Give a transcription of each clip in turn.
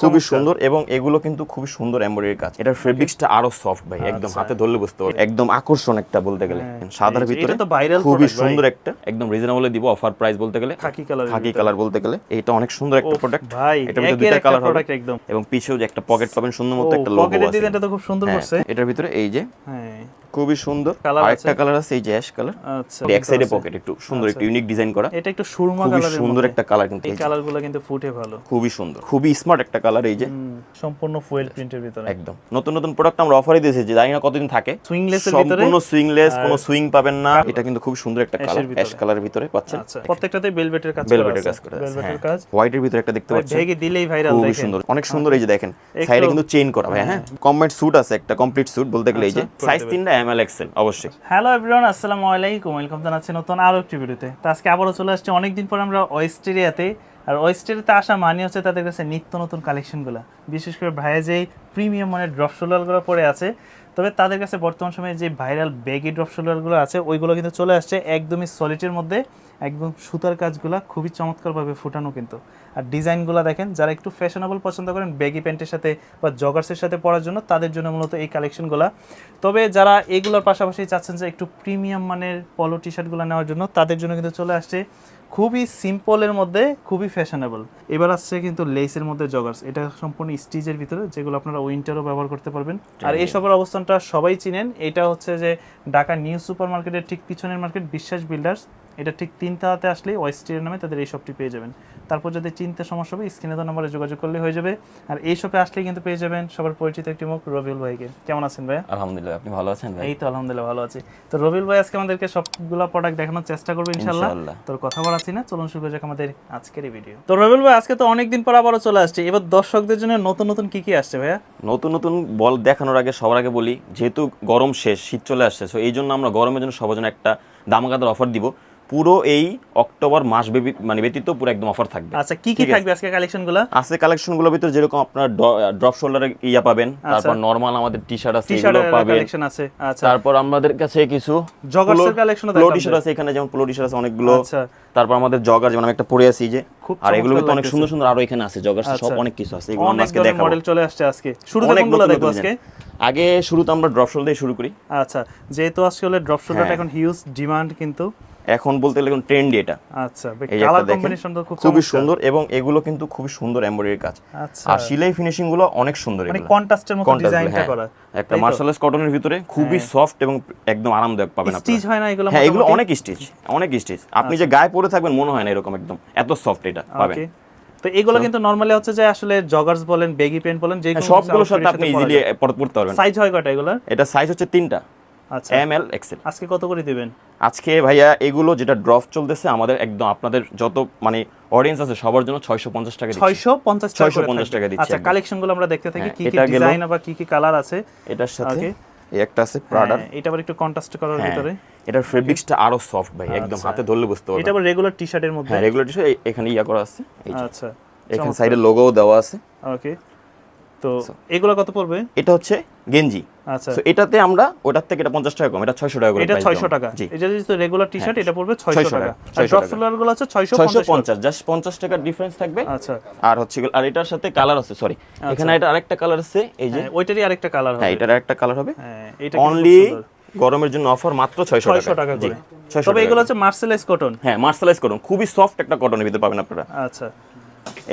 খুবই সুন্দর এবং এগুলো কিন্তু খুবই সুন্দর এমব্রয়ডারি কাজ। এটার ফেব্রিক্সটা আরও সফট ভাই একদম আচ্ছা। হাতে ধরলে বুঝতে পারবে একদম আকর্ষণ একটা বলতে গেলে। হ্যাঁ, সাদার ভিতরে তো viral খুবই সুন্দর একটা একদম রিজনেবলে দিব অফার প্রাইস বলতে গেলে। খাকি কালারের খাকি কালার বলতে গেলে। এটা অনেক সুন্দর একটা প্রোডাক্ট ভাই এটার ভিতরে দুইটা কালার হবে। প্রোডাক্ট একদম। এবং পিছেও যে একটা পকেট পাবেন সুন্দর মতো একটা লোগো আছে। পকেটের ডিজাইনটা তো খুব সুন্দর হ্যাঁ, করছে। এটার ভিতরে এই যে হ্যাঁ। খুবই সুন্দর। আরেকটা আছে? কালার আছে এই যে অ্যাশ কালার আচ্ছা এক সাইডে পকেট একটু সুন্দর আচ্ছা। একটু ইউনিক ডিজাইন করা। এটা একটু সুরমা কালারের সুন্দর একটা কালার কিন্তু এই কালারগুলো কিন্তু ফুটে ভালো। খুবই সুন্দর খুবই স্মার্ট একটা কালার এই যে। সম্পূর্ণ ফুয়েল প্রিন্টের ভিতরে। একদম। নতুন নতুন প্রোডাক্ট আমরা অফারই দিয়েছি যে জানি না কতদিন থাকে। Swingless এর ভিতরে? সম্পূর্ণ সুইংলেস কোনো সুইং পাবেন না। এটা কিন্তু খুব সুন্দর একটা এর কালার ভিতরে। অ্যাশ কালারের ভিতরে পাচ্ছেন? আচ্ছা প্রত্যেকটাতে বেলভেটের কাজ ভেলভেটের আছে। কাজ করে বেলভেটের হ্যাঁ। কাজ। হোয়াইটের ভিতরে একটা দেখতে পাচ্ছেন? ভেগে দিলেই ভাইরাল দেখেন। সুন্দর। অনেক সুন্দর এই যে দেখেন। সাইডে কিন্তু চেইন করা ভাই হ্যাঁ। কমপ্লিট স্যুট আছে একটা কমপ্লিট স্যুট বলতে গেলে এই যে। সাইজ দেবে। তিনটা এম এল এক্সেল অবশ্যই। হ্যালো এভরিওয়ান আসসালামু আলাইকুম। ওয়েলকাম জানাচ্ছি নতুন আরও একটি ভিডিওতে। তো আজকে আবারও চলে আসছে অনেকদিন পর আমরা অস্ট্রেলিয়াতে আর ওয়েস্টেরিয়াতে আসা মানে হচ্ছে তাদের কাছে নিত্য নতুন কালেকশনগুলো। বিশেষ করে ভাইয়া যে প্রিমিয়াম মানের ড্রপ শোল্ডারগুলো পরে আছে, তবে তাদের কাছে বর্তমান সময়ে যে ভাইরাল ব্যাগি ড্রপ শোল্ডারগুলো আছে, ওইগুলো কিন্তু চলে আসছে একদমই সলিটের মধ্যে। একদম সুতার কাজগুলো খুবই চমৎকারভাবে ফুটানো কিন্তু। আর ডিজাইনগুলো দেখেন যারা একটু ফ্যাশনেবল পছন্দ করেন ব্যাগি প্যান্টের সাথে বা জগার্সের সাথে পরার জন্য তাদের জন্য মূলত এই কালেকশনগুলো তবে যারা এগুলোর পাশাপাশি চাচ্ছেন যে একটু প্রিমিয়াম মানের পলো টি শার্টগুলো নেওয়ার জন্য তাদের জন্য কিন্তু চলে আসছে খুবই সিম্পলের মধ্যে খুবই ফ্যাশনেবল এবার আসছে কিন্তু লেসের মধ্যে জগার্স এটা সম্পূর্ণ স্টিচের ভিতরে যেগুলো আপনারা উইন্টারও ব্যবহার করতে পারবেন। আর এই সবের অবস্থানটা সবাই চিনেন। এটা হচ্ছে যে ঢাকা নিউ সুপার মার্কেটের ঠিক পিছনের মার্কেট বিশ্বাস বিল্ডার্স এটা ঠিক তিনটাতে আসলেই ওয়েস্টিয়ার নামে তাদের এই শপটি পেয়ে যাবেন। তারপর যদি চিনতে সমস্যা হবে স্ক্রিনে তো নাম্বারে যোগাযোগ করলে হয়ে যাবে। আর এই শপে আসলেই কিন্তু পেয়ে যাবেন সবার পরিচিত একটি মুখ রবিউল ভাইকে। কেমন আছেন ভাইয়া? আলহামদুলিল্লাহ আপনি ভালো আছেন ভাই? এই তো আলহামদুলিল্লাহ ভালো আছি। তো রবিউল ভাই আজকে আমাদেরকে সবগুলা প্রোডাক্ট দেখানোর চেষ্টা করব ইনশাল্লাহ ইনশাআল্লাহ। তোর কথা বাড়াচ্ছি না চলুন শুরু করে যাক আমাদের আজকের এই ভিডিও তো রবিউল ভাই আজকে তো অনেকদিন পর আবারও চলে আসছে। এবার দর্শকদের জন্য নতুন নতুন কি কি আসছে ভাইয়া? নতুন নতুন বল দেখানোর আগে সবার আগে বলি যেহেতু গরম শেষ শীত চলে আসছে সো এই জন্য আমরা গরমের জন্য সবার জন্য একটা দামাকাদার অফার দিব। পুরো এই অক্টোবর মাস মানে ব্যতীত পুরো একদম অফার থাকবে। আচ্ছা কি কি আছে। থাকবে আজকে কালেকশনগুলো আছে কালেকশনগুলোর ভিতরে যেরকম আপনার ড্রপ শোল্ডারে ইয়া পাবেন তারপর নরমাল আমাদের টি শার্ট আছে এগুলো পাবেন। কালেকশন আছে আচ্ছা। তারপর আমাদের কাছে কিছু জগার্সের কালেকশনও পোলো দেখাবেন টি শার্ট আছে এখানে যেমন পোলো টি শার্ট আছে অনেকগুলো। আচ্ছা। তারপর আমাদের জগার যেমন আমি একটা পরে আছি যে আর এগুলো কিন্তু অনেক সুন্দর সুন্দর আরও এখানে আছে জগার সব আচ্ছা। অনেক কিছু আছে এগুলো আজকে দেখাবো। মডেল চলে আসছে আজকে। শুরুতে অনেক কোনগুলো দেখব আজকে। আগে শুরুতে আমরা ড্রপ শোল্ডার দিয়ে শুরু করি। আচ্ছা যেহেতু আজকে হলে ড্রপ শোল্ডারটা হ্যাঁ। এখন হিউজ ডিমান্ড কিন্তু। এখন বলতে গেলে ট্রেন্ডি এটা। আচ্ছা কালার কম্বিনেশন তো খুব খুবই সুন্দর এবং এগুলো কিন্তু খুবই সুন্দর এমব্রয়ডারি কাজ। আচ্ছা। আর সিলাই ফিনিশিংগুলো অনেক সুন্দর মানে কন্ট্রাস্টের মতো ডিজাইনটা হ্যাঁ। করা। একটা মার্শালাইজ কটনের ভিতরে খুবই সফট এবং একদম আরামদায়ক পাবেন স্টিচ হয় না এগুলো হ্যাঁ এগুলো অনেক স্টিচ অনেক স্টিচ আপনি যে গায়ে পরে থাকবেন মনে হয় না এরকম একদম। এত সফট এটা পাবেন। তো এগুলো কিন্তু নরমালি হচ্ছে যে আসলে জগার্স বলেন বেগি প্যান্ট বলেন যে হ্যাঁ, সবগুলোর সাথে আপনি ইজিলি পড়তে পারবেন। সাইজ হয় কয়টা এগুলো এটা সাইজ হচ্ছে তিনটা। আচ্ছা এম এল এক্সেল আজকে কত করে দিবেন? আজকে ভাইয়া এগুলো যেটা ড্রপ চলতেছে আমাদের একদম আপনাদের যত মানে অডিয়েন্স আছে সবার জন্য ছয়শো পঞ্চাশ টাকা দিচ্ছি। 650 650 টাকা দিচ্ছি আচ্ছা একদম। কালেকশনগুলো আমরা দেখতে থাকি হ্যাঁ, কি কি ডিজাইন বা কি কি কালার আছে। এটার সাথে এই একটা আছে প্রাডার হ্যাঁ, এটা আবার একটু কন্ট্রাস্ট করার ভিতরে। এটার ফেব্রিক্সটা আরও সফট ভাই একদম আচ্ছা। হাতে ধরলে বুঝতে এটা আবার রেগুলার টি শার্টের মধ্যে। হ্যাঁ রেগুলার টিশার্ট এখানে ইয়া করা আছে আচ্ছা এখানে সাইডে লোগোও দেওয়া আছে। ওকে তো এগুলো কত পড়বে? এটা হচ্ছে গেঞ্জি আচ্ছা। তো এটাতে আমরা ওটার থেকে এটা পঞ্চাশ টাকা কম এটা ছয়শো টাকা করে এটা 600 টাকা। এটা যদি রেগুলার টি শার্ট এটা পড়বে 600 600 টাকা। টাকা, আর ড্রপ টাকা। গুলো আছে 650 ছয়শো পঞ্চাশ জাস্ট পঞ্চাশ টাকার ডিফারেন্স থাকবে। আচ্ছা। আর হচ্ছে আর এটার সাথে কালার আছে সরি এখানে এটা আরেকটা কালার আছে এই যে। হ্যাঁ, ওইটারই আরেকটা কালার হবে। হ্যাঁ এটার আরেকটা কালার হবে। হ্যাঁ এটা অনলি গরমের জন্য অফার মাত্র ছয়শো 600 টাকা করে। তবে এগুলো হচ্ছে মার্সেলাইজ কটন হ্যাঁ মার্শালাইজ করুন খুবই সফট একটা কটনের ভিতরে পাবেন আপনারা। আচ্ছা।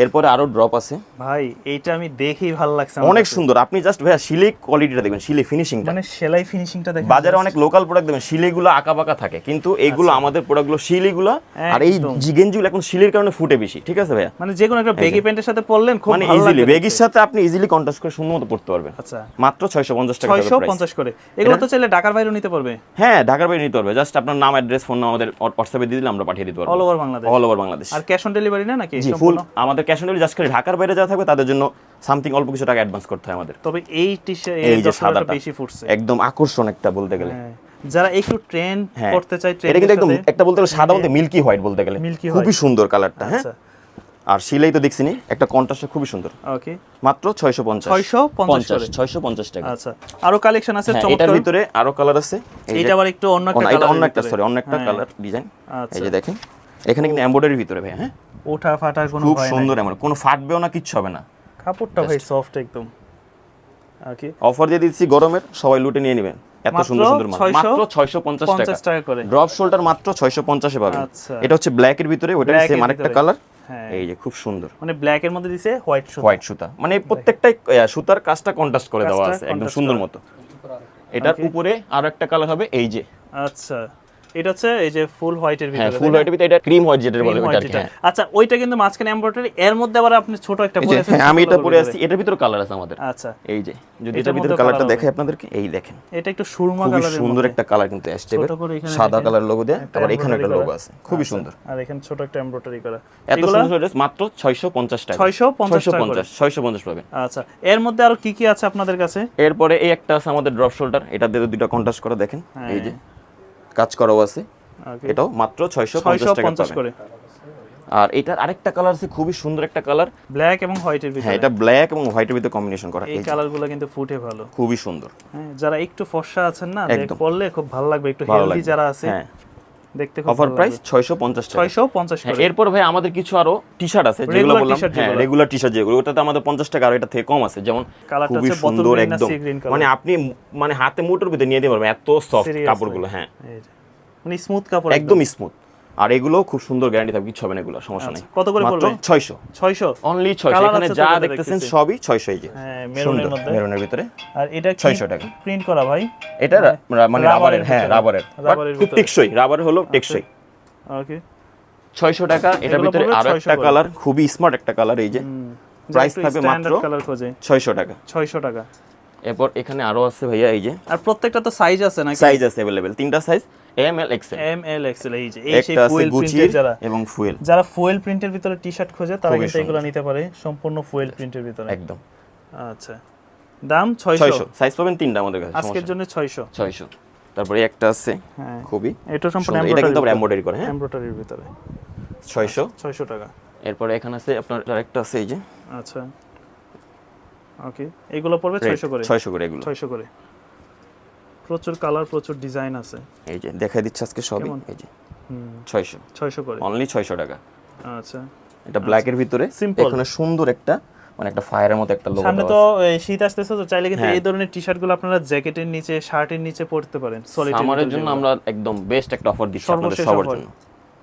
এরপরে আরও ড্রপ আছে। ভাই এইটা আমি দেখেই ভালো লাগছে অনেক সুন্দর। আপনি জাস্ট ভাইয়া সিলিক কোয়ালিটিটা দেখবেন সিলি ফিনিশিংটা মানে সেলাই ফিনিশিংটা দেখেন। বাজারে অনেক লোকাল প্রোডাক্ট দেবেন শিলিগুলো আঁকা বাঁকা থাকে কিন্তু এইগুলো আমাদের প্রোডাক্টগুলো শিলিগুলো আর এই একদম। এখন শিলির কারণে ফুটে বেশি ঠিক আছে ভাইয়া? মানে যে কোনো একটা বেগি প্যান্টের সাথে পরলেন খুব মানে ইজিলি বেগির সাথে আপনি ইজিলি কন্ট্রাস্ট করে সুন্দর মতো পড়তে পারবেন। আচ্ছা। মাত্র ছয়শো পঞ্চাশ টাকা 650 করে। এগুলো তো চাইলে ঢাকার বাইরেও নিতে পারবে। হ্যাঁ ঢাকার বাইরে নিতে পারবে। জাস্ট আপনার নাম অ্যাড্রেস ফোন নাম আমাদের হোয়াটসঅ্যাপে দিয়ে দিলে আমরা পাঠিয়ে দিতে পারব। All over Bangladesh all over Bangladesh R cash on delivery না নাকি ফুল? আমাদের ক্যাশ অন ডেলিভারি জাস্ট খালি ঢাকার বাইরে যারা থাকবে তাদের জন্য সামথিং অল্প কিছু টাকা অ্যাডভান্স করতে হয় আমাদের। তবে এই টি শার্ট এই যে সাদাটা বেশি ফুটছে। একদম আকর্ষণ একটা বলতে গেলে। হ্যাঁ। যারা একটু ট্রেন্ড হ্যাঁ। করতে চায় এটা কিন্তু একদম একটা বলতে গেলে সাদা মধ্যে মিল্কি হোয়াইট বলতে গেলে। খুবই সুন্দর কালারটা হ্যাঁ। আচ্ছা। আর সিলাই তো দেখছিনি একটা কন্ট্রাস্ট খুবই সুন্দর। ওকে মাত্র ছয়শো পঞ্চাশ। 650 পঞ্চাশ করে। পঞ্চাশ টাকা। আচ্ছা। আরও কালেকশন আছে হ্যাঁ, চমৎকার। এটার ভিতরে আরও কালার আছে। এই যে- এটা আবার একটু অন্য একটা না, এটা অন্য একটা সরি অন্য একটা কালার ডিজাইন আচ্ছা এই যে দেখেন। এখানে কিন্তু এমব্রয়ডারির ভিতরে ভাই হ্যাঁ? ওঠা ফাটার কোনো খুব ভয় নাই। সুন্দর এমন কোনো ফাটবেও না কিচ্ছু হবে না। কাপড়টা ভাই সফট একদম। ওকে অফার দিয়ে দিচ্ছি গরমের সবাই লুটে নিয়ে নেবেন। এত সুন্দর সুন্দর মাল। মাত্র ছয়শো পঞ্চাশ টাকা। করে। ড্রপ শোল্ডার মাত্র ছয়শো পঞ্চাশে পাবেন। আচ্ছা। এটা হচ্ছে ব্ল্যাকের ভিতরে ওটা সেম এর আরেকটা কালার হ্যাঁ। এই যে খুব সুন্দর। মানে ব্ল্যাক এর মধ্যে দিছে হোয়াইট সুতা। হোয়াইট সুতা। মানে প্রত্যেকটাই সুতার কাজটা কন্ট্রাস্ট করে দেওয়া আছে একদম সুন্দর মতো। এটার উপরে আরও একটা কালার হবে এই যে। আচ্ছা। এটা হচ্ছে এই যে ফুল হোয়াইটের হ্যাঁ ভিতরে ফুল হোয়াইটের ভিতরে এটা ক্রিম হোয়াইট যেটা বলে ওটা হ্যাঁ। আচ্ছা ওইটা কিন্তু মাঝখানে এমব্রয়ডারি এর মধ্যে আবার আপনি ছোট একটা পরে আছেন হ্যাঁ আমি এটা পরে আছি এটার ভিতরে কালার আছে আমাদের। আচ্ছা। এই যে যদি এটার ভিতরে কালারটা আপনাদেরকে এই দেখেন। এটা একটু সুরমা কালারের সুন্দর একটা কালার কিন্তু সাদা কালার লোগো দেয়া আবার এখানে একটা লোগো আছে। খুবই আচ্ছা, সুন্দর। আর এখানে ছোট একটা এমব্রয়ডারি করা। এত সুন্দর ড্রেস মাত্র 650 টাকা। 650 টাকা করে। 650 650 পাবেন। আচ্ছা এর মধ্যে আরও কি কি আছে আপনাদের কাছে? এরপরে এই একটা আছে আমাদের ড্রপ শোল্ডার এটা দিয়ে দুটো কন্ট্রাস্ট করে দেখেন। এই যে কাজ করাও আছে। এটাও মাত্র 650 টাকা করে। আর এটার আরেকটা কালার আছে খুবই সুন্দর একটা কালার ব্ল্যাক এবং হোয়াইটের হ্যাঁ ভিতরে। এটা ব্ল্যাক এবং হোয়াইটের ভিতরে কম্বিনেশন করা। এই কালারগুলো কিন্তু ফুটে ভালো। খুবই সুন্দর। হ্যাঁ যারা একটু ফর্সা আছেন না। পড়লে খুব ভালো লাগবে। একটু হেলদি যারা আছে হ্যাঁ। দেখতে খুব অফার প্রাইস 650 টাকা। 650 টাকা এরপর ভাই আমাদের কিছু আরও টি শার্ট আছে যেগুলো বললাম। হ্যাঁ রেগুলার টি শার্ট যেগুলো। ওটাতে আমাদের 50 টাকা আর এটা থেকে কম আছে। যেমন কালারটা bottle সুন্দর একদম? মানে আপনি মানে হাতে মুঠোর ভিতরে নিয়ে দিতে পারবেন এত সফট? কাপড়গুলো হ্যাঁ। মানে স্মুথ কাপড় একদম স্মুথ আর এগুলো খুব সুন্দর গ্যারান্টি থাকবে কিছু হবে না এগুলো সমস্যা নেই। আচ্ছা, কত করে পড়বে? 600 600 অনলি 600 এখানে যা দেখতেছেন সবই 600 এই যে। হ্যাঁ মেরুনের মধ্যে। মেরুনের ভিতরে। আর এটা 600 টাকা। প্রিন্ট করা ভাই? এটা মানে রাবারের রাবারের হ্যাঁ। রাবারের। খুব টেকসই রাবার হলো টেকসই। ওকে 600 টাকা এটার ভিতরে আরও একটা কালার খুবই স্মার্ট একটা কালার এই যে। প্রাইস থাকবে মাত্র কালার খোঁজে। 600 টাকা। 600 টাকা। এরপর এখানে আরো আছে ভাইয়া এই যে আর প্রত্যেকটা তো সাইজ আছে নাকি সাইজ আছে अवेलेबल তিনটা size M L XL M L XL এই যে এই সেই একটা আছে ফুয়েল গুচি প্রিন্টের যারা এবং ফুয়েল যারা ফুয়েল প্রিন্টের ভিতরে টি শার্ট খোঁজে তারা খুবই কিন্তু এগুলো নিতে পারে সম্পূর্ণ ফুয়েল প্রিন্টের ভিতরে একদম আচ্ছা দাম 600 600 সাইজ পাবেন তিনটা আমাদের কাছে আজকের জন্য 600 600 তারপরে এই একটা আছে হ্যাঁ খুবই এটা সম্পূর্ণ সুন্দর। এটা কিন্তু আবার এমব্রয়ডারি করে হ্যাঁ এমব্রয়ডারির ভিতরে 600 600 টাকা এরপরে এখানে আছে আপনার আরেকটা আছে এই যে আচ্ছা ওকে এগুলো পড়বে 600 করে। 600 করে এগুলো। 600 করে। প্রচুর কালার প্রচুর ডিজাইন আছে। এই যে দেখাই দিচ্ছি আজকে সবই। এই যে 600 600 করে। অনলি 600 টাকা। আচ্ছা। এটা ব্ল্যাকের ভিতরে। এখানে সুন্দর একটা মানে একটা ফায়ারের মতো একটা লোগো সামনে তো শীত আসতেছে তো চাইলে কিন্তু হ্যাঁ। এই ধরনের টি শার্টগুলো আপনারা জ্যাকেটের নিচে শার্টের নিচে পরতে পারেন সলিড সামারের জন্য আমরা একদম বেস্ট একটা অফার দিচ্ছি আপনাদের সবার জন্য।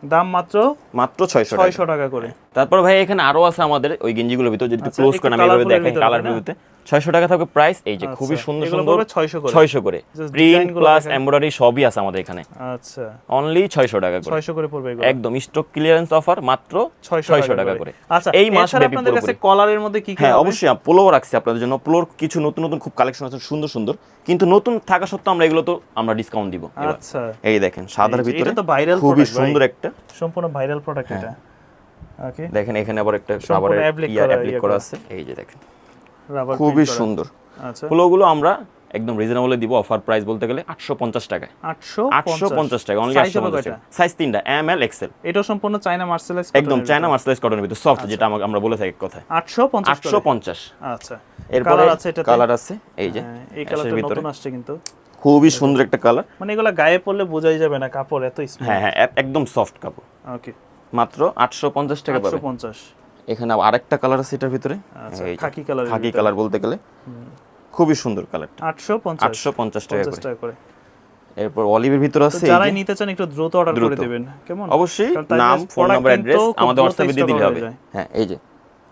দাম মাত্র মাত্র 600 টাকা। 600 টাকা করে। তারপর ভাই এখানে আরও আছে আমাদের ওই গেঞ্জিগুলোর ভিতর যদি আচ্ছা, ক্লোজ একটু করে আমি এভাবে দেখাই কালার ভিউতে। 600 টাকা থাকবে প্রাইস এই যে খুবই আচ্ছা, সুন্দর সুন্দর 600 করে? 600 করে। প্রিন্ট প্লাস এমব্রয়ডারি সবই আছে আমাদের এখানে। আচ্ছা। অনলি 600 টাকা করে। 600 করে পড়বে এগুলো? একদম স্টক ক্লিয়ারেন্স অফার মাত্র 600 টাকা করে। আচ্ছা এই মাস ব্যাপী আপনাদের কাছে কলারের মধ্যে কি কি হ্যাঁ? অবশ্যই পোলোও রাখছি আপনাদের জন্য। পোলোর কিছু নতুন নতুন খুব কালেকশন আছে সুন্দর সুন্দর। কিন্তু নতুন থাকা সত্ত্বেও আমরা এগুলো তো আমরা ডিসকাউন্ট দিব। আচ্ছা। এই দেখেন সাদার ভিতরে এটা তো viral খুবই সুন্দর একটা সম্পূর্ণ ভাইরাল প্রোডাক্ট হ্যাঁ। এটা। ওকে দেখেন এখানে আবার একটা রাবারের applique ইয়া অ্যাপ্লিক ইয়ে করা করা। আছে। এই যে দেখেন। রাবার খুবই সুন্দর। আচ্ছা। পোলোগুলো আমরা একদম রিজনেবলে দিব অফার প্রাইস বলতে গেলে 850 টাকায়। 850 850 টাকা অনলি 850 টাকা সাইজ তিনটা এম এল এক্সেল এটাও সম্পূর্ণ চায়না মার্সেলাইজ একদম চায়না মার্সেলাইজ কটনের ভিতর সফট যেটা আমরা বলে থাকি কথায়। 850 করে। 850 আচ্ছা। এরপরে কালার আছে এটাতে? কালার আছে এই যে। হ্যাঁ, এই কালারটা নতুন আসছে কিন্তু। খুবই সুন্দর একটা কালার মানে এগুলা গায়ে পড়লে বোঝাই যাবে না কাপড় এত স্মুথ হ্যাঁ হ্যাঁ একদম সফট কাপড়। ওকে মাত্র 850 টাকা পাবে। 850 এখানে আরেকটা কালার আছে এটার ভিতরে। আচ্ছা, খাকি কালারের খাকি কালার বলতে গেলে। খুবই সুন্দর কালারটা 850 850 টাকা করে। টাকা করে। এরপর অলিভের ভিতর আছে যারাই নিতে চান একটু দ্রুত অর্ডার করে। দেবেন। কেমন? অবশ্যই নাম ফোন নাম্বার অ্যাড্রেস আমাদের হোয়াটসঅ্যাপে দিয়ে দিলে হবে। হ্যাঁ এই যে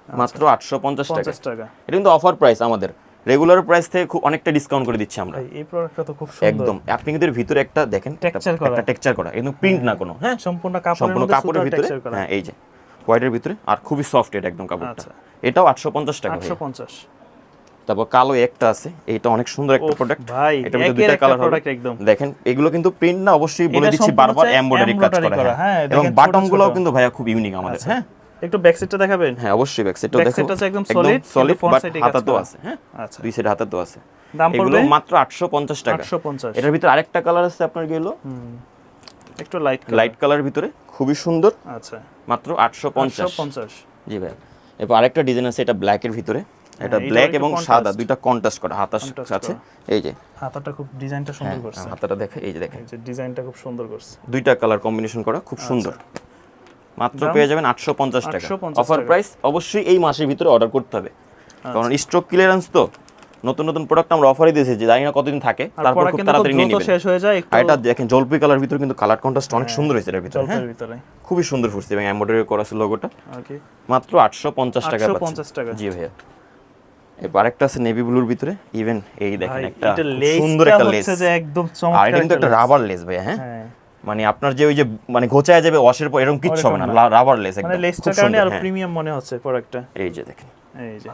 মাত্র 850 টাকা। 50 টাকা। এটা কিন্তু অফার প্রাইস আমাদের। রেগুলার প্রাইস থেকে খুব অনেকটা ডিসকাউন্ট করে দিচ্ছি আমরা। এই প্রোডাক্টটা তো খুব সুন্দর। একদম। আপনি কিন্তু এর ভিতরে একটা দেখেন Texture করা। একটা টেক্সচার করা একদম প্রিন্ট না কোনো হ্যাঁ? সম্পূর্ণ কাপড়ের সম্পূর্ণ কাপড়ের ভিতরে হ্যাঁ এই যে হোয়াইটের ভিতরে আর খুবই সফট এটা একদম কাপড়টা। আচ্ছা। এটাও 850 টাকা ভাই। 850 তারপর কালো একটা আছে এইটা অনেক সুন্দর একটা প্রোডাক্ট ভাই, এটা ভিতরে দুইটা কালার হবে। একদম। দেখেন এগুলো কিন্তু প্রিন্ট না অবশ্যই বলে দিচ্ছি বারবার এমব্রয়ডারি কাজ করা হ্যাঁ। হ্যাঁ, এবং গুলোও আচ্ছা। কিন্তু ভাইয়া খুব ইউনিক আমাদের হ্যাঁ? একটু ব্যাক সাইডটা দেখাবেন? হ্যাঁ অবশ্যই ব্যাক Back দেখো টা একদম সলিড front বাট করা। আছে হ্যাঁ? আচ্ছা। দুই সাইড হাতাতেও আছে। দাম পড়বে? মাত্র 850 টাকা। 850 এটার ভিতরে আরেকটা কালার আছে আপনার গেলো একটু লাইট লাইট কালার ভিতরে খুবই সুন্দর। আচ্ছা। মাত্র 850 850 জি ভাই। এরপর আরেকটা ডিজাইন আছে এটা ব্ল্যাক এর ভিতরে এটা ব্ল্যাক এবং সাদা দুইটা কন্ট্রাস্ট করা কাছে করা। এই যে। হাতাটা খুব ডিজাইনটা সুন্দর হ্যাঁ, করছে। হাতাটা দেখে এই যে দেখেন। এই যে ডিজাইনটা খুব সুন্দর করছে। দুইটা কালার কম্বিনেশন করা খুব সুন্দর। মাত্র পেয়ে যাবেন আটশো পঞ্চাশ টাকা। অফার প্রাইস অবশ্যই এই মাসের ভিতরে অর্ডার করতে হবে। কারণ স্টক ক্লিয়ারেন্স তো নতুন নতুন প্রোডাক্ট আমরা অফারই দিয়েছি যে জানি না কতদিন থাকে তারপর খুব তাড়াতাড়ি নিয়ে নেবেন। শেষ হয়ে যায় একটু আর এটা দেখেন জলপাই কালার ভিতরে কিন্তু কালার কন্ট্রাস্ট অনেক সুন্দর হয়েছে এটার ভিতরে হ্যাঁ? খুবই সুন্দর ফুটছে এবং এমব্রয়ডারি করা আছে লোগোটা ওকে মাত্র আটশো পঞ্চাশ টাকা 850 টাকা। জি ভাইয়া। এবার আরেকটা আছে নেভি ব্লুর ভিতরে ইভেন এই দেখেন একটা সুন্দর একটা লেস একদম আর চমৎকার এটা কিন্তু একটা রাবার লেস ভাইয়া হ্যাঁ? হ্যাঁ। মানে আপনার যে ওই যে মানে ঘোচায় যাবে ওয়াশের পর এরকম কিচ্ছু হবে না রাবার লেস মানে একদম লেসটার কারণে আর। প্রিমিয়াম মনে হচ্ছে প্রোডাক্টটা এই যে দেখেন। এই যে।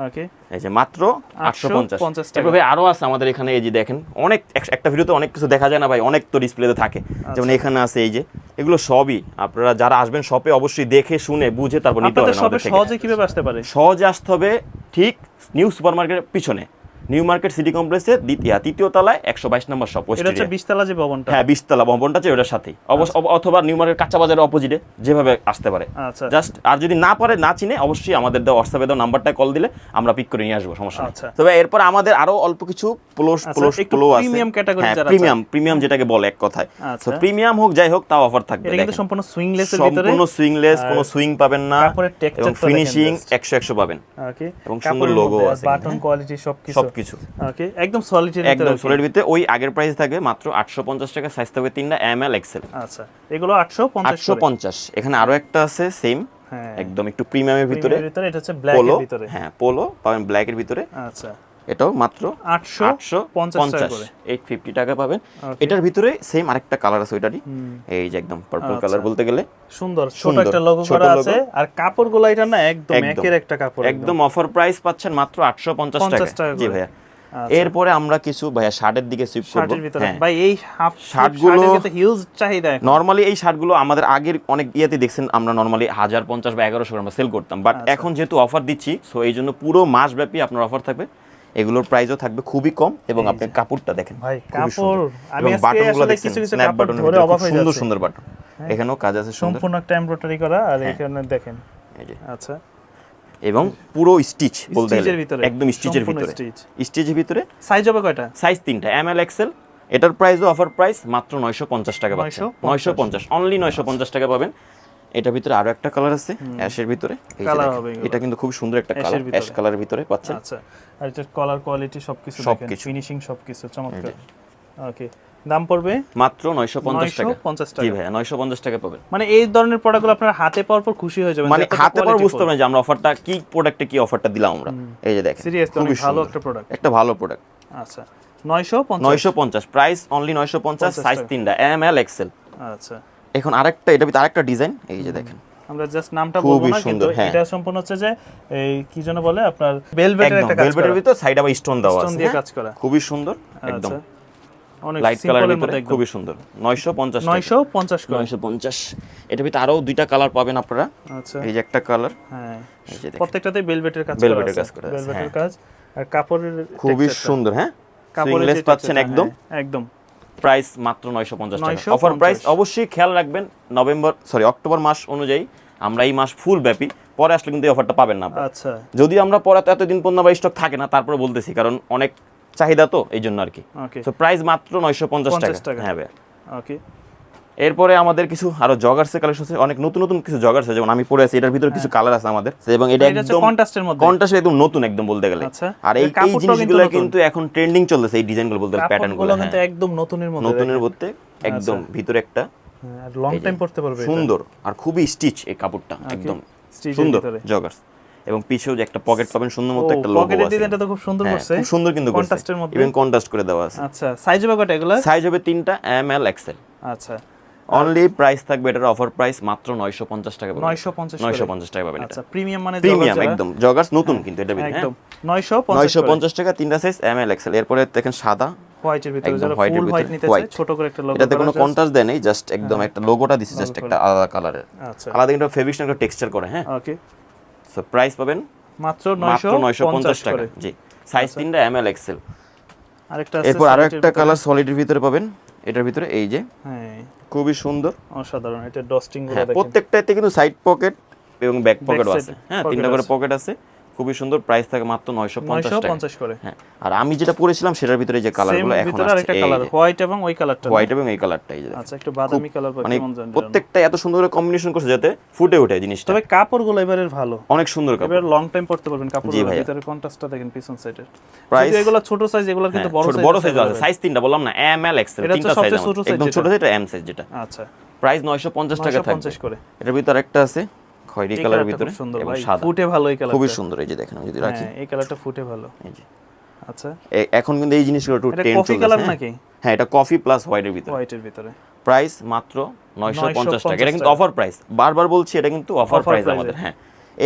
ওকে এই যে মাত্র আটশো 850 পঞ্চাশ টাকা। এভাবে আরও আছে আমাদের এখানে এই যে দেখেন অনেক এক- একটা ভিডিওতে অনেক কিছু দেখা যায় না ভাই অনেক তো ডিসপ্লেতে থাকে। যেমন আচ্ছা। এখানে আছে এই যে এগুলো সবই আপনারা যারা আসবেন শপে অবশ্যই দেখে শুনে বুঝে তারপর নিতে আমাদের সহজে কীভাবে আসতে পারে? সহজে আসতে হবে ঠিক নিউ সুপার মার্কেটের পিছনে। নিউ মার্কেট সিটি কমপ্লেক্সের দ্বিতীয় তৃতীয় তলায় একশো বাইশ নম্বর শপ এটা হচ্ছে বিশতলা যে ভবনটা? হ্যাঁ বিশতলা ভবনটা আছে ওটার সাথেই। অবশ্য অথবা নিউ মার্কেট কাঁচা বাজারের অপোজিটে যেভাবে আসতে পারে। আচ্ছা। জাস্ট আর যদি না পারে না চিনে অবশ্যই আমাদের দেওয়া হোয়াটসঅ্যাপে দেওয়া নাম্বারটা কল দিলে আমরা পিক করে নিয়ে আসব সমস্যা আচ্ছা। তবে এরপর আমাদের আরও অল্প কিছু প্লোস আচ্ছা, প্লোস প্লো আছে। হ্যাঁ যারা প্রিমিয়াম প্রিমিয়াম যেটাকে বলে এক কথায়। আচ্ছা। তো প্রিমিয়াম হোক যাই হোক তাও অফার থাকবে এটা কিন্তু। সম্পূর্ণ সুইংলেসের ভিতরে। সম্পূর্ণ সুইংলেস কোনো সুইং পাবেন না। এবং ফিনিশিং just। একশো একশো পাবেন। ওকে এবং সুন্দর logo আছে বাটন কোয়ালিটি সবকিছু। সবকিছু। ওকে একদম সলিড একদম সলিড ভিতরে। ওই আগের প্রাইস থাকবে মাত্র আটশো পঞ্চাশ টাকা সাইজ থাকবে তিনটা এম এল এক্সেল আচ্ছা এগুলো 850 আটশো পঞ্চাশ। এখানে আরও একটা আছে সেম হ্যাঁ। একদম একটু প্রিমিয়ামের ভিতরে। ভিতরে ভিতরে এটা হচ্ছে ব্ল্যাক এর ভিতরে। হ্যাঁ পোলো পাবেন ব্ল্যাক এর ভিতরে। আচ্ছা। এটাও মাত্র 850 আটশো পঞ্চাশ এইট ফিফটি টাকা পাবেন। এটার ভিতরে সেম আরেকটা কালার আছে ওইটারই এই যে একদম পার্পল আচ্ছা। কালার বলতে গেলে। সুন্দর ছোট একটা লোগো করা আছে। আর কাপড়গুলো এটা না একদম। একের একটা কাপড় একদম। অফার প্রাইস পাচ্ছেন মাত্র আটশো পঞ্চাশ টাকা। জি ভাইয়া। আচ্ছা। এরপরে আমরা কিছু ভাইয়া শার্টের দিকে করব। ভিতরে। হ্যাঁ। ভাই এই হাফ শার্টগুলো- হিউজ চাহিদা। নর্মালি এই শার্টগুলো আমাদের আগের অনেক ইয়েতে দেখছেন আমরা নর্মালি হাজার পঞ্চাশ বা এগারোশো আমরা সেল করতাম। বাট আচ্ছা। এখন যেহেতু অফার দিচ্ছি সো এই জন্য পুরো মাস ব্যাপী আপনার অফার থাকবে। এগুলোর প্রাইসও থাকবে খুবই কম এবং আপনি কাপড়টা দেখেন। কাপড় আমি আজকে বাটনগুলো আসলে কিছু কিছু স্ন্যাপ কাপড় ধরে অবাক খুব হয়ে সুন্দর সুন্দর বাটন এখানেও কাজ আছে সুন্দর। সম্পূর্ণ একটা এমব্রয়ডারি করা আর এখানে দেখেন। এই যে। আচ্ছা। এবং পুরো স্টিচ বলতে গেলে। ভিতরে, একদম স্টিচের ভিতরে। স্টিচের ভিতরে সাইজ হবে কয়টা? সাইজ তিনটা। এম এল এক্সেল এটার প্রাইসও অফার প্রাইস মাত্র নয়শো পঞ্চাশ টাকা পাচ্ছেন। 950 নয়শো পঞ্চাশ। অনলি নয়শো পঞ্চাশ টাকা পাবেন। এটার ভিতরে আরও একটা কালার আছে অ্যাশের ভিতরে। যে হবে এটা কিন্তু খুব সুন্দর একটা কালার অ্যাশ কালারের ভিতরে। পাচ্ছেন। আচ্ছা আর এটা কালার কোয়ালিটি সবকিছু দেখেন ফিনিশিং সবকিছু চমৎকার। ওকে দাম পড়বে? মাত্র নয়শো পঞ্চাশ টাকা। 950 টাকা। জি নয়শো পঞ্চাশ টাকা পাবেন। মানে এই ধরনের প্রোডাক্টগুলো আপনার হাতে পাওয়ার পর খুশি হয়ে যাবেন মানে হাতে পাওয়ার বুঝতে পারবেন যে আমরা অফারটা কি প্রোডাক্টে কি অফারটা দিলাম আমরা। এই যে দেখেন সিরিয়াসলি অনেক ভালো একটা প্রোডাক্ট একটা ভালো প্রোডাক্ট আচ্ছা 950 নয়শো পঞ্চাশ প্রাইস অনলি নয়শো পঞ্চাশ 50 সাইজ টাকা। তিনটা এম এল এক্সেল আচ্ছা। এখন আরেকটা এটা ভিতরে আরেকটা ডিজাইন এই যে দেখেন। আমরা জাস্ট নামটা বলব না কিন্তু হ্যাঁ। এটা সম্পূর্ণ হচ্ছে যে এই কি যেন বলে আপনার ভেলভেটের একটা কাজ ভেলভেটের ভিতর সাইড আবার স্টোন দেওয়া স্টোন দিয়ে? কাজ করা। খুবই সুন্দর একদম। আচ্ছা অনেক লাইট কালারের সিম্পলের ভিতরে মধ্যে খুবই সুন্দর। নয়শো পঞ্চাশ 950 করে। নয়শো পঞ্চাশ। এটার ভিতরে আরও দুইটা কালার পাবেন আপনারা। আচ্ছা। এই যে একটা কালার হ্যাঁ। এই যে দেখেন। প্রত্যেকটাতে ভেলভেটের কাজ করা এর কাজ করা আছে, ভেলভেটের হ্যাঁ। কাজ। আর কাপড়ের খুবই সুন্দর হ্যাঁ? কাপড়ের যে পাচ্ছেন একদম। হ্যাঁ, একদম। প্রাইস মাত্র নয়শো পঞ্চাশ টাকা। অফার প্রাইস অবশ্যই খেয়াল রাখবেন নভেম্বর সরি অক্টোবর মাস অনুযায়ী আমরা এই মাস ফুল ব্যাপী। পরে আসলে কিন্তু এই অফারটা পাবেন না আচ্ছা। যদি আমরা পরে তো এতদিন পণ্য বা স্টক থাকে না তারপরে বলতেছি কারণ অনেক চাহিদা তো এই জন্য আর কি। তো প্রাইস মাত্র নয়শো পঞ্চাশ 50 টাকা। টাকা। হ্যাঁ ভাই ওকে এরপরে আমাদের কিছু আরও জগার্সের কালেকশন আছে অনেক নতুন নতুন কিছু জগার্স আছে যেমন আমি পরে আছি এটার ভিতরে কিছু কালার আছে আমাদের। এবং এটা একদম কন্ট্রাস্টের মধ্যে। কন্ট্রাস্ট একদম নতুন একদম বলতে গেলে। আচ্ছা। আর এই এই জিনিসগুলো কিন্তু এখন ট্রেন্ডিং চলতেছে এই ডিজাইনগুলো বলতে গেলে প্যাটার্নগুলো কিন্তু একদম নতুনের মধ্যে নতুনের মধ্যে একদম ভিতরে একটা। হ্যাঁ, আর লং টাইম পড়তে পারবে সুন্দর আর খুবই স্টিচ এই কাপড়টা একদম সুন্দর। জগার্স এবং পিছেও যে একটা পকেট পাবেন সুন্দর মতো একটা লোগো আছে। পকেটের ডিজাইনটা তো খুব সুন্দর হ্যাঁ, করছে। খুব সুন্দর কিন্তু কন্ট্রাস্টের মধ্যে। ইভেন কন্ট্রাস্ট করে দেওয়া আছে। আচ্ছা সাইজ হবে কয়টা এগুলো সাইজ হবে তিনটা এম এল এক্সেল আচ্ছা। অনলি প্রাইস থাকবে এটার অফার প্রাইস মাত্র 950 টাকা পাবেন। 950 করে। 950 টাকা পাবেন আচ্ছা প্রিমিয়াম মানে প্রিমিয়াম একদম। জগার্স নতুন কিন্তু এটা হ্যাঁ? একদম 950 করে। 950 টাকা তিনটা সাইজ এম এল এক্সেল এরপরে দেখেন সাদা। হোয়াইটের ভিতরে যারা ফুল হোয়াইট নিতে চায় ছোট করে একটা লোগো এটাতে কোনো কন্ট্রাস্ট দেয় নেই জাস্ট একদম একটা লোগোটা দিছে জাস্ট একটা আলাদা কালারের আচ্ছা। আলাদা কিন্তু ফেব্রিক্স একটা টেক্সচার করে হ্যাঁ? ওকে সো প্রাইস পাবেন মাত্র মাত্র 950 950 টাকা। জি। সাইজ তিনটা এম এল এক্সেল আরেকটা আছে এরপর আরও একটা কালার সলিডের ভিতরে পাবেন। এটার ভিতরে এই যে হ্যাঁ। খুবই সুন্দর। অসাধারণ এটা ডস্টিংগুলো হ্যাঁ প্রত্যেকটাতে কিন্তু সাইড পকেট এবং ব্যাক পকেট আছে। হ্যাঁ তিনটা করে পকেট আছে। খুবই সুন্দর প্রাইস থাকে মাত্র নয়শো পঞ্চাশ নয়শো টাকা। পঞ্চাশ করে। হ্যাঁ আর আমি যেটা পরেছিলাম সেটার ভিতরে যে কালারগুলো এখন আসছে কালার হোয়াইট এবং ওই কালারটা হোয়াইট এবং এই কালারটা এই যে আচ্ছা একটু বাদামি কালার বা মানে কেমন জানি প্রত্যেকটা এত সুন্দর করে কম্বিনেশন করছে যাতে ফুটে ওঠে জিনিসটা। তবে কাপড়গুলো এবারের ভালো। অনেক সুন্দর কাপড়। এবার লং টাইম পড়তে পারবেন কাপড় জি ভিতরে কন্ট্রাস্টটা দেখেন পিছন সাইডের যদি এগুলো ছোট সাইজ এগুলো কিন্তু হ্যাঁ, বড় সাইজ বড় সাইজ আছে। সাইজ তিনটা বললাম না এম এল এক্সেল এটা তিনটা সাইজ একদম ছোট যেটা। যেটা এম সাইজ যেটা। আচ্ছা প্রাইস 950 টাকা থাকবে। 950 করে। এটার ভিতরে একটা আছে। খয়েরি কালারের ভিতরে খুব সুন্দর এবং সাদা। ফুটে ভালো এই কালার খুবই সুন্দর এই যে দেখেন আমি যদি রাখি। হ্যাঁ এই কালারটা ফুটে ভালো। এই যে। আচ্ছা। এখন কিন্তু এই জিনিসগুলো একটু ট্রেন্ড কফি কালার হ্যাঁ। নাকি? হ্যাঁ এটা কফি প্লাস হোয়াইটের ভিতরে। হোয়াইটের ভিতরে। প্রাইস মাত্র 950 টাকা। এটা কিন্তু অফার প্রাইস বারবার বলছি এটা কিন্তু অফার প্রাইস আমাদের হ্যাঁ।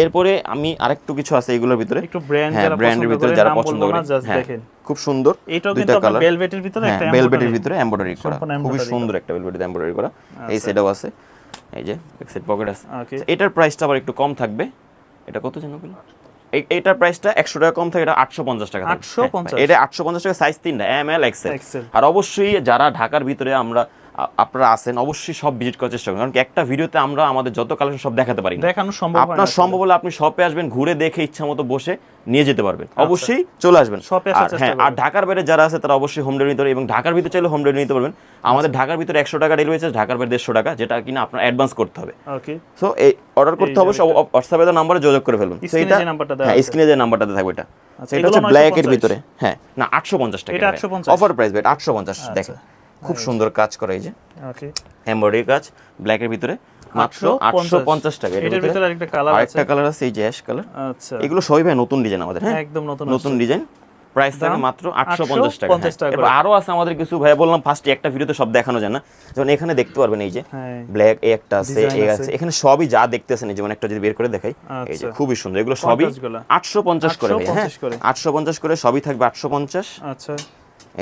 এরপরে আমি আরেকটু কিছু আছে এগুলোর ভিতরে। একটু ব্র্যান্ড হ্যাঁ যারা ব্র্যান্ডের ভিতরে যারা পছন্দ করে। হ্যাঁ দেখেন। খুব সুন্দর এটাও কিন্তু আপনার ভেলভেটের ভিতরে হ্যাঁ একটা ভেলভেটের embroidery। ভিতরে এমব্রয়ডারি করা। খুবই সুন্দর একটা ভেলভেটের এমব্রয়ডারি করা। এই আচ্ছা। সেটাও আছে। এই যে ব্যাকসাইড পকেট আছে। এটার প্রাইসটা আবার একটু কম থাকবে। এটা কত যেন বলি এটার প্রাইসটা একশো টাকা কম থাকে এটা আটশো পঞ্চাশ টাকা আটশো 850 হ্যাঁ, এটা আটশো পঞ্চাশ টাকা সাইজ তিনটা এম এল এক্সেল আর অবশ্যই যারা ঢাকার ভিতরে আমরা আপনারা আছেন অবশ্যই সব ভিজিট করার চেষ্টা করুন। কারণ একটা ভিডিওতে আমরা আমাদের যত কালেকশন সব দেখাতে পারি দেখানো সম্ভব আপনার সম্ভব হলে আপনি শপে আসবেন ঘুরে দেখে ইচ্ছা মতো বসে নিয়ে যেতে পারবেন। অবশ্যই চলে আসবেন। শপে হ্যাঁ আর ঢাকার বাইরে যারা আছে তারা অবশ্যই হোম ডেলিভারি এবং ঢাকার ভিতরে চাইলে হোম ডেলিভারি নিতে পারবেন। আমাদের ঢাকার ভিতরে একশো টাকা ডেলিভারি চার্জ ঢাকার বাইরে দেড়শো টাকা যেটা কিনা আপনার অ্যাডভান্স করতে হবে। ওকে সো এই অর্ডার করতে হবে সব হোয়াটসঅ্যাপে নাম্বারে যোগাযোগ করে ফেলুন। তো এটা যে নাম্বারটা দেওয়া হ্যাঁ। স্ক্রিনে যে নাম্বারটাতে থাকবে এটা। আচ্ছা, এটা হচ্ছে ব্ল্যাক এর ভিতরে। হ্যাঁ। না আটশো পঞ্চাশ টাকা এটা 850 অফার প্রাইস বেট আটশো পঞ্চাশ দেখেন। খুব সুন্দর কাজ করে এই যে। ওকে এমব্রয়ডারি কাজ ব্ল্যাকের ভিতরে মাত্র আটশো পঞ্চাশ। টাকা। এটার ভিতরে আরেকটা কালার আছে। আরেকটা কালার আছে এই যে অ্যাশ কালার আচ্ছা। এগুলো সবই ভাই নতুন ডিজাইন আমাদের হ্যাঁ? একদম নতুন নতুন ডিজাইন প্রাইস থাকে মাত্র আটশো পঞ্চাশ টাকা 850 টাকা হ্যাঁ। এবার করে। আরও আছে আমাদের কিছু ভাই বললাম ফার্স্ট একটা ভিডিওতে সব দেখানো যায় না। যেমন এখানে দেখতে পারবেন এই যে ব্ল্যাক এই একটা আছে এই আছে। এখানে সবই যা দেখতেছেন এই যেমন একটা যদি বের করে দেখাই এই যে আচ্ছা। খুবই সুন্দর। এগুলো সবই কাজগুলা? আটশো পঞ্চাশ করে ভাই হ্যাঁ? 850 করে। আটশো পঞ্চাশ করে সবই থাকবে আটশো পঞ্চাশ। আচ্ছা।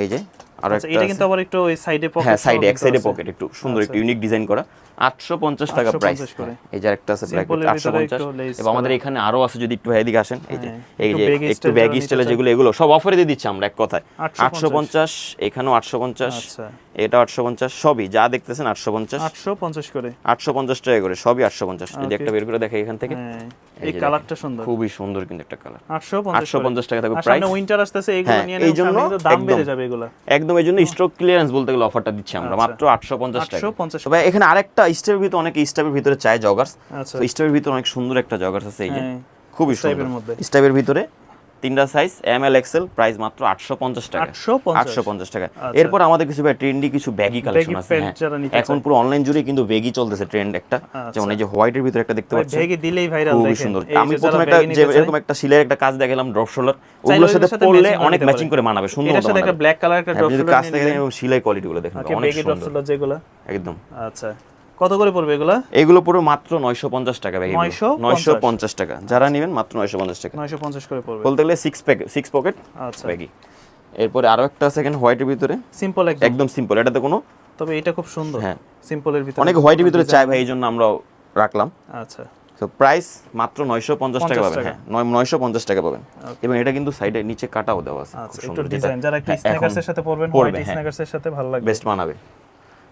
এই যে আরও আচ্ছা এটা কিন্তু আবার একটু ওই সাইডে পকেট হ্যাঁ সাইডে এক সাইডে পকেট একটু সুন্দর একটু ইউনিক ডিজাইন করা। আটশো পঞ্চাশ টাকা প্রাইস এই যে একটা আছে ব্ল্যাক Simple এর আটশো ভিতরে পঞ্চাশ। একটু lace এবং আমাদের এখানে আরও আছে যদি একটু এদিকে আসেন এই যে হ্যাঁ, এই যে একটু ব্যাগি স্টাইলে যেগুলো এগুলো সব অফারে দিয়ে দিচ্ছি আমরা এক কথায়। 850 আটশো পঞ্চাশ এখানেও আটশো পঞ্চাশ আচ্ছা। এটা আটশো পঞ্চাশ সবই যা দেখতেছেন আটশো পঞ্চাশ। আটশো পঞ্চাশ করে। আটশো পঞ্চাশ টাকা করে সবই আটশো পঞ্চাশ। যদি একটা বের করে দেখে এখান থেকে। হ্যাঁ এই কালারটা সুন্দর। খুবই সুন্দর কিন্তু একটা কালার আটশো পঞ্চাশ আটশো পঞ্চাশ টাকা থাকবে প্রাইস সামনে উইন্টার আসতেছে এগুলো হ্যাঁ, নিয়ে এই জন্য কিন্তু দাম বেড়ে যাবে এগুলো। একদম এই জন্য স্টক ক্লিয়ারেন্স বলতে গেলে অফারটা দিচ্ছি আমরা আচ্ছা। মাত্র আটশো পঞ্চাশ টাকা। আটশো পঞ্চাশ এখানে আরেকটা স্টেপের ভিতরে অনেকে স্টেপের ভিতরে চায় জগার্স আচ্ছা। তো স্টেপের ভিতরে অনেক সুন্দর একটা জগার্স আছে এই যে। হ্যাঁ, খুবই সুন্দর। মধ্যে। স্টাইপের ভিতরে তিনটা size M L XL price মাত্র আটশো পঞ্চাশ টাকা। আটশো পঞ্চাশ? টাকা। আচ্ছা। এরপর আমাদের কিছু ভাই ট্রেন্ডি কিছু ব্যাগি কালেকশন আছে হ্যাঁ। এখন পুরো অনলাইন জুড়ে কিন্তু ব্যাগি চলতেছে ট্রেন্ড একটা। যেমন এই যে হোয়াইটের ভিতরে একটা দেখতে পাচ্ছি ভেগে দিলেই ভাইরাল খুবই সুন্দর। আমি প্রথমে একটা যে এরকম একটা সিলাইয়ের একটা কাজ দেখালাম ড্রপ শোল্ডার ওগুলোর সাথে পরলে অনেক ম্যাচিং করে মানাবে সুন্দর এটার সাথে একটা ব্ল্যাক কালার একটা ড্রপ শোল্ডার কাজ থেকে এবং সেলাই কোয়ালিটি গুলো দেখেন ওকে অনেক সুন্দর। শোল্ডার যেগুলো। একদম। আচ্ছা। কত করে পড়বে এগুলা? এগুলো পুরো মাত্র নয়শো পঞ্চাশ টাকা ব্যাগ 950 নয়শো পঞ্চাশ। টাকা। যারা নেবেন মাত্র নয়শো পঞ্চাশ টাকা। নয়শো পঞ্চাশ করে পড়বে। বলতে গেলে সিক্স প্যাকেট সিক্স পকেট আচ্ছা। ব্যাগি এরপরে আরও একটা আছে এখানে হোয়াইটের ভিতরে। সিম্পল একদম। একদম সিম্পল এটাতে কোনো তবে এটা খুব সুন্দর। হ্যাঁ। সিম্পলের ভিতরে অনেকে হোয়াইটের ভিতরে চায় ভাই এই জন্য আমরা রাখলাম। আচ্ছা। তো প্রাইস মাত্র নয়শো পঞ্চাশ টাকা পাবেন। হ্যাঁ নয় নয়শো পঞ্চাশ টাকা পাবেন। এবং এটা কিন্তু সাইডে নিচে কাটাও দেওয়া আছে। আচ্ছা একটু ডিজাইন যারা একটু হ্যাঁ, সাথে পড়বে, হোয়াইট হ্যাঁ। সাথে ভালো লাগবে। বেস্ট মানাবে।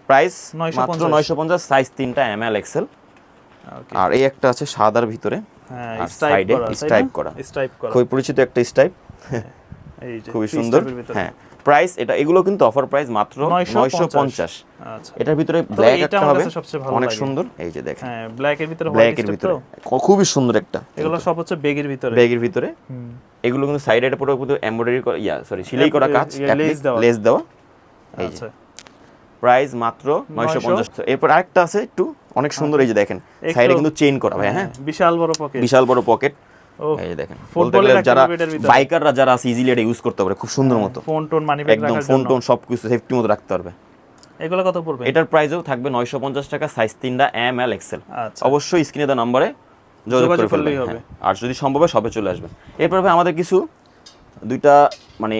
প্রাইস 950 মাত্র নয়শো পঞ্চাশ সাইজ তিনটা এম এল এক্সেল আর এই একটা আছে সাদার ভিতরে হ্যাঁ আর স্ট্রাইপ side করা স্ট্রাইপ করা। খুবই পরিচিত একটা স্টাইপ এই যে খুবই সুন্দর। হ্যাঁ প্রাইস এটা এগুলো কিন্তু অফার প্রাইস মাত্র 950 পঞ্চাশ। আচ্ছা। এটার ভিতরে ব্ল্যাক একটা হবে। সবচেয়ে অনেক সুন্দর। এই যে দেখেন। হ্যাঁ ব্ল্যাক এর ভিতরে ব্ল্যাক এর ভিতরে। খুবই সুন্দর একটা। এগুলো সব হচ্ছে বেগের ভিতরে। ব্যাগের ভিতরে। এগুলো কিন্তু সাইডে এটা পুরো পুরো এমব্রয়ডারি ইয়া সরি সিলাই করা কাজ ইয়ে, lace দেওয়া। লেস দেওয়া আচ্ছা। প্রাইস মাত্র নয়শো পঞ্চাশ। এরপর আরেকটা আছে একটু অনেক সুন্দর এই যে দেখেন সাইডে কিন্তু চেইন করা ভাই হ্যাঁ? বিশাল বড় পকেট বিশাল বড় পকেট এই যে দেখেন বলতে ফুটবলে গেলে যারা। বাইকাররা যারা আছে ইজিলি এটা ইউজ করতে পারে খুব সুন্দর মতো। ফোন টোন মানি ব্যাগ একদম ফোন টোন সবকিছু সেফটি মতো রাখতে পারবে। এগুলো কত পড়বে? এটার প্রাইসও থাকবে নয়শো পঞ্চাশ টাকা সাইজ তিনটা এম এল এক্সেল আচ্ছা। অবশ্যই স্ক্রিনে দেওয়া নাম্বারে যোগাযোগ করলেই হবে। হ্যাঁ। আর যদি সম্ভব হয় সবে চলে আসবেন এরপর ভাই আমাদের কিছু দুইটা মানে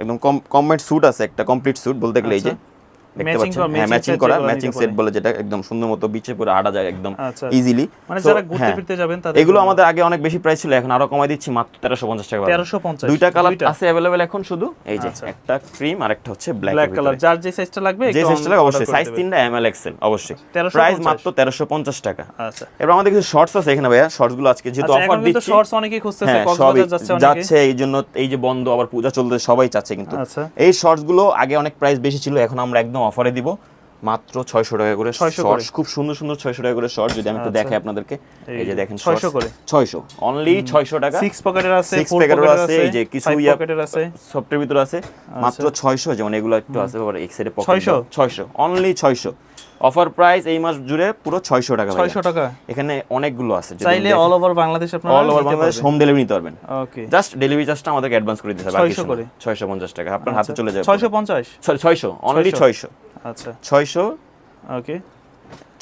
একদম কম স্যুট আছে একটা কমপ্লিট স্যুট বলতে গেলে এই যে। দেখতে পাচ্ছেন? হ্যাঁ ম্যাচিং করা ম্যাচিং সেট বলে। যেটা একদম সুন্দর মতো পরে আটা যায় একদম আচ্ছা। ইজিলি মানে যারা ঘুরতে ফিরতে যাবেন তাদের এগুলো আমাদের আগে অনেক বেশি প্রাইস ছিল এখন আরও কমাই দিচ্ছি মাত্র তেরোশো পঞ্চাশ টাকা 1350 দুইটা কালার আছে অ্যাভেলেবেল এখন শুধু এই যে আচ্ছা। একটা ক্রিম আর একটা হচ্ছে ব্ল্যাক ব্ল্যাক কালার যার যে সাইজটা লাগবে যে সাইজটা order অবশ্যই। সাইজ। এম এল এক্সেল অবশ্যই। প্রাইস মাত্র তেরোশো পঞ্চাশ টাকা। আচ্ছা। এবার আমাদের কিছু শর্টস আছে এখানে ভাইয়া শর্টসগুলো আজকে যেহেতু আচ্ছা অফার দিচ্ছি। শর্টস অনেকেই খুঁজতেছে হ্যাঁ কক্সবাজার যাচ্ছে অনেকে। যাচ্ছে এই জন্য এই যে বন্ধ আবার পূজা চলতে সবাই চাচ্ছে কিন্তু। আচ্ছা। এই শর্টসগুলো আগে অনেক প্রাইস বেশি ছিল এখন আমরা একদম অফারে দিব। মাত্র ছয়শো টাকা করে 600 শর্টস খুব সুন্দর সুন্দর ছয়শো টাকা করে শর্ট যদি আমি একটু আচ্ছা। দেখাই আপনাদেরকে। এই যে দেখেন 600 করে। ছয়শো। অনলি ছয়শো টাকা। সিক্স পকেটের আছে সিক্স পকেটের আছে, এই যে কিছু ইয়া- পকেটের আছে। সফটের ভিতরে আছে। মাত্র ছয়শো যেমন এগুলো একটু আছে আবার এক সাইডে 600? ছয়শো। অনলি ছয়শো। অফার প্রাইস এই মাস জুড়ে পুরো ছয়শো টাকা ভাইয়া। 600 টাকা? এখানে অনেকগুলো আছে চাইলে অল ওভার বাংলাদেশ আপনারা all over Bangladesh home delivery নিতে পারবেন। ওকে জাস্ট ডেলিভারি চার্জটা আমাদেরকে অ্যাডভান্স করে দিতে হবে 600 করে। ছয়শো পঞ্চাশ টাকা। আপনার হাতে চলে যাবে। 650 সরি ছয়শো অনলি 600 ছয়শো। আচ্ছা। ছয়শো। ওকে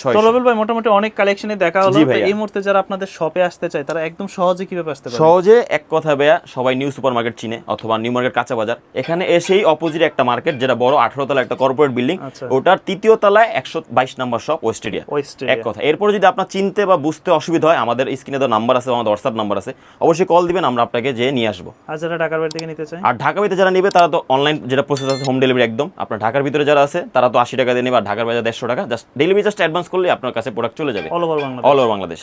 তো ভাই মোটামুটি অনেক কালেকশনে দেখা হলো। এই মুহূর্তে যারা আপনাদের শপে আসতে চায় তারা একদম সহজে কীভাবে আসতে পারে সহজে এক কথা বেয়া সবাই নিউ সুপার মার্কেট চিনে অথবা নিউ মার্কেট কাঁচা বাজার। এখানে এসেই অপোজিট একটা মার্কেট যেটা বড় আঠারো তলা একটা কর্পোরেট বিল্ডিং আচ্ছা। ওটার তৃতীয় তলায় একশো বাইশ নম্বর শপ ওয়েস্ট এক কথা। এরপরে যদি আপনার চিনতে বা বুঝতে অসুবিধা হয় আমাদের স্ক্রিনে তো নাম্বার আছে আমাদের হোয়াটসঅ্যাপ নাম্বার আছে অবশ্যই কল দিবেন আমরা আপনাকে যেয়ে নিয়ে আসব। আর যারা ঢাকার থেকে নিতে চায়? আর ঢাকা ভিতরে যারা নেবে তারা তো অনলাইন যেটা প্রসেস আছে হোম ডেলিভারি একদম। আপনার ঢাকার ভিতরে যারা আছে তারা তো আশি টাকা দিয়ে নেবে আর ঢাকার বাজার দেড়শো টাকা জাস্ট ডেলিভারি জাস্ট অ্যাডভান্স করলে আপনার কাছে প্রোডাক্ট চলে যাবে। All over Bangladesh all over Bangladesh